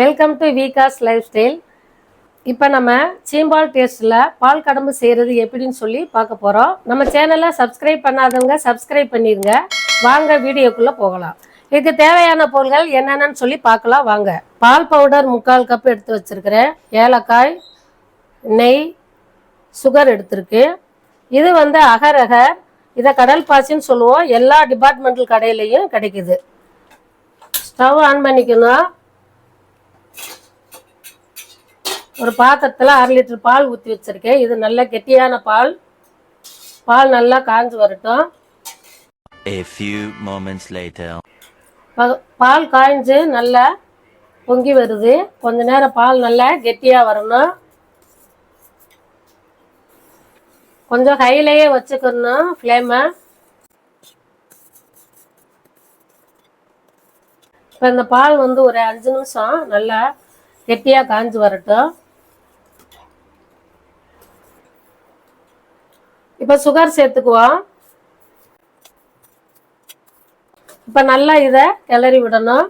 Welcome to Vikas lifestyle இப்போ நம்ம சீம்பால் டேஸ்ட்டில் பால் கடம்பு செய்கிறது எப்படின்னு சொல்லி பார்க்க போகிறோம் நம்ம சேனலை சப்ஸ்கிரைப் பண்ணாதவங்க சப்ஸ்கிரைப் பண்ணிடுங்க வாங்க வீடியோக்குள்ளே போகலாம். இதுக்கு தேவையான பொருட்கள் என்னென்னு சொல்லி பார்க்கலாம் வாங்க. பால் பவுடர் முக்கால் கப் எடுத்து வச்சுருக்கிறேன். ஏலக்காய் நெய் சுகர் எடுத்திருக்கு. இது வந்து அகர் அகர் இதை கடல் பாசின்னு சொல்லுவோம். எல்லா டிபார்ட்மெண்டல் கடையிலையும் கிடைக்குது. ஸ்டவ் ஆன் பண்ணிக்கணும். ஒரு பாத்திரத்தில் அரை லிட்டர் பால் ஊற்றி வச்சுருக்கேன். இது நல்ல கெட்டியான பால். பால் நல்லா காஞ்சு வரட்டும். A few moments later. பால் காய்ஞ்சு நல்லா பொங்கி வருது. கொஞ்ச நேரம் பால் நல்லா கெட்டியாக வரணும். கொஞ்சம் ஹைலையே வச்சுக்கணும் ஃப்ளேமை. இப்போ இந்த பால் வந்து ஒரு அஞ்சு நிமிஷம் நல்லா கெட்டியாக காஞ்சு வரட்டும். இப்போ சுகர் சேர்த்துக்குவோம் இப்போ நல்லா இதை கிளறி விடணும்.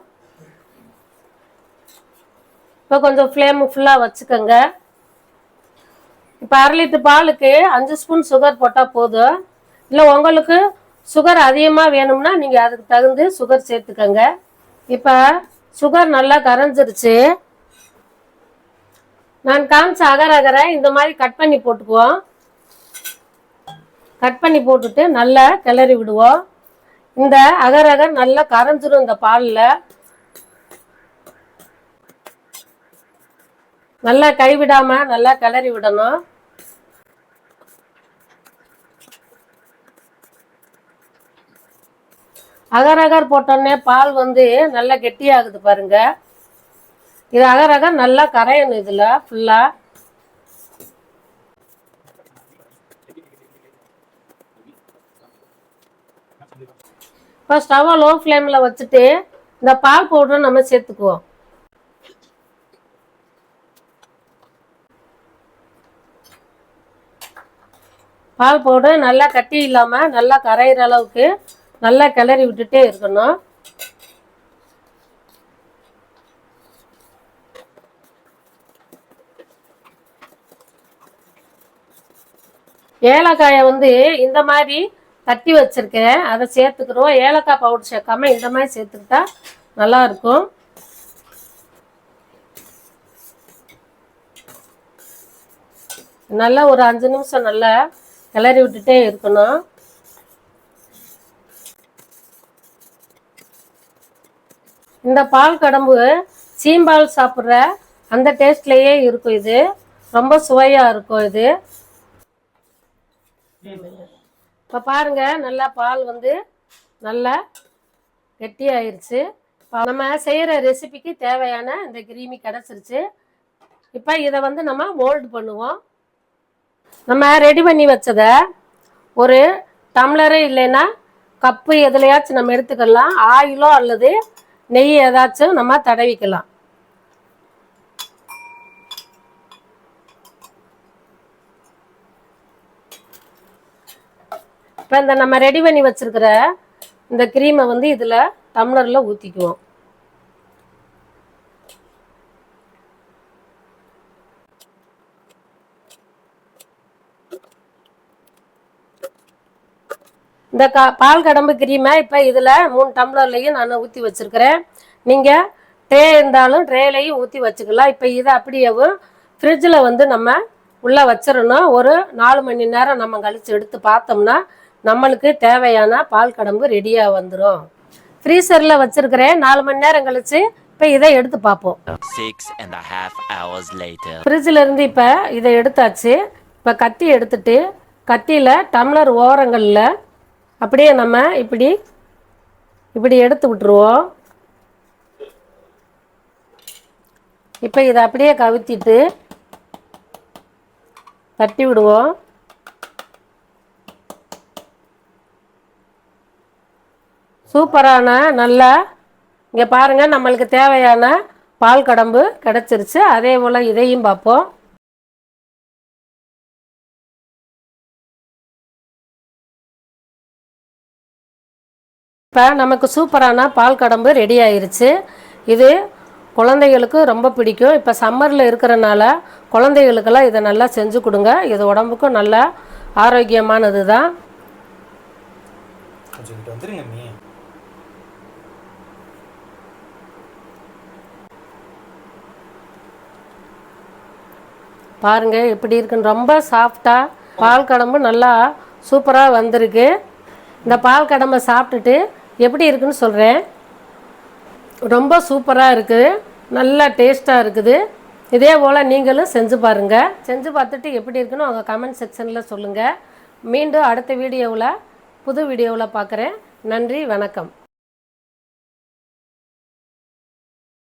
இப்போ கொஞ்சம் ஃப்ளேம் ஃபுல்லாக வச்சுக்கோங்க. இப்போ அரை லிட்டர் பாலுக்கு அஞ்சு ஸ்பூன் சுகர் போட்டால் போதும். இல்லை உங்களுக்கு சுகர் அதிகமாக வேணும்னா நீங்கள் அதுக்கு தகுந்து சுகர் சேர்த்துக்கோங்க. இப்போ சுகர் நல்லா கரைஞ்சிருச்சு. நான் காமிச்ச அகர அகரை இந்த மாதிரி கட் பண்ணி போட்டுக்குவோம். கட் பண்ணி போட்டுட்டு நல்லா கிளறி விடுவோம். இந்த அகர் அகர் நல்லா கரைஞ்சிரும் இந்த பாலில். நல்லா கைவிடாம நல்லா கிளறி விடணும். அகர் அகர் போட்டோன்னே பால் வந்து நல்லா கெட்டியாகுது பாருங்க. இது அகர் அகர் நல்லா கரையணும் இதில் ஃபுல்லாக இப்போ ஸ்டவ்வை லோ ஃப்ளேமில் வச்சுட்டு இந்த பால் பவுடரை நம்ம சேர்த்துக்குவோம். பால் பவுடர் நல்லா கட்டி இல்லாமல் நல்லா கரையிற அளவுக்கு நல்லா கிளறி விட்டுட்டே இருக்கணும். ஏலக்காயை வந்து இந்த மாதிரி தட்டி வச்சிருக்கேன். அதை சேர்த்துக்கிறோம். ஏலக்காய் பவுடர் சேர்க்காம இந்த மாதிரி சேர்த்துக்கிட்டா நல்லா இருக்கும். நல்லா ஒரு அஞ்சு நிமிஷம் நல்லா கிளறி விட்டுட்டே இருக்கணும். இந்த பால் கடம்பு சீம்பால் சாப்பிட்ற அந்த டேஸ்ட்லேயே இருக்கும் இது. ரொம்ப சுவையாக இருக்கும் இது. இப்போ பாருங்க நல்லா பால் வந்து நல்லா கெட்டியாயிருச்சு. இப்போ நம்ம செய்கிற ரெசிபிக்கு தேவையான இந்த கிரீமி கிடச்சிருச்சு. இப்போ இதை வந்து நம்ம மோல்டு பண்ணுவோம். நம்ம ரெடி பண்ணி வச்சதை ஒரு டம்ளரு இல்லைன்னா கப்பு எதுலையாச்சும் நம்ம எடுத்துக்கலாம். ஆயிலோ அல்லது நெய் ஏதாச்சும் நம்ம தடவிக்கலாம். இப்போ இந்த நம்ம ரெடி பண்ணி வச்சிருக்கிற இந்த க்ரீமை வந்து இதில் டம்ளரில் ஊற்றிக்குவோம் இந்த க பால் கடம்பு கிரீமை இப்போ இதில் மூணு டம்ளர்லையும் நான் ஊற்றி வச்சுருக்கிறேன். நீங்கள் ட்ரே இருந்தாலும் ட்ரேலையும் ஊற்றி வச்சுக்கலாம். இப்போ இதை அப்படியேவும் ஃப்ரிட்ஜில் வந்து நம்ம உள்ளே வச்சிடணும் ஒரு நாலு மணி நேரம் நம்ம கழித்து எடுத்து பார்த்தோம்னா நம்மளுக்கு தேவையான பால் கடம்பு ரெடியாக வந்துடும் ஃப்ரீசரில் வச்சுருக்கிறேன். நாலு மணி நேரம் கழித்து இப்போ இதை எடுத்து பார்ப்போம். Six and a half hours later. ஃப்ரிட்ஜில் இருந்து இப்போ இதை எடுத்தாச்சு. இப்போ கத்தி எடுத்துட்டு கத்தியில் டம்ளர் ஓரங்களில் அப்படியே நம்ம இப்படி இப்படி எடுத்து விட்டுருவோம். இப்போ இதை அப்படியே கவுத்திட்டு தட்டி விடுவோம். சூப்பரான நல்லா இங்கே பாருங்கள் நம்மளுக்கு தேவையான பால் கடம்பு கிடச்சிருச்சு. அதே போல் இதையும் பார்ப்போம். இப்போ நமக்கு சூப்பரான பால் கடம்பு ரெடி ஆயிருச்சு. இது குழந்தைகளுக்கு ரொம்ப பிடிக்கும். இப்போ சம்மரில் இருக்கிறனால குழந்தைகளுக்கெல்லாம் இதை நல்லா செஞ்சு கொடுங்க. இது உடம்புக்கும் நல்ல ஆரோக்கியமானது தான் பாருங்கள் எப்படி இருக்குன்னு. ரொம்ப சாஃப்டாக பால் கடம்பு நல்லா சூப்பராக வந்திருக்கு. இந்த பால் கடம்பை சாப்பிட்டுட்டு எப்படி இருக்குன்னு சொல்கிறேன் ரொம்ப சூப்பராக இருக்குது நல்லா டேஸ்ட்டாக இருக்குது. இதே போல் நீங்களும் செஞ்சு பாருங்கள் செஞ்சு பார்த்துட்டு எப்படி இருக்குன்னு அவங்க கமெண்ட் செக்ஷனில் சொல்லுங்கள் மீண்டும் அடுத்த வீடியோவில் புது வீடியோவில் பார்க்குறேன். நன்றி வணக்கம்.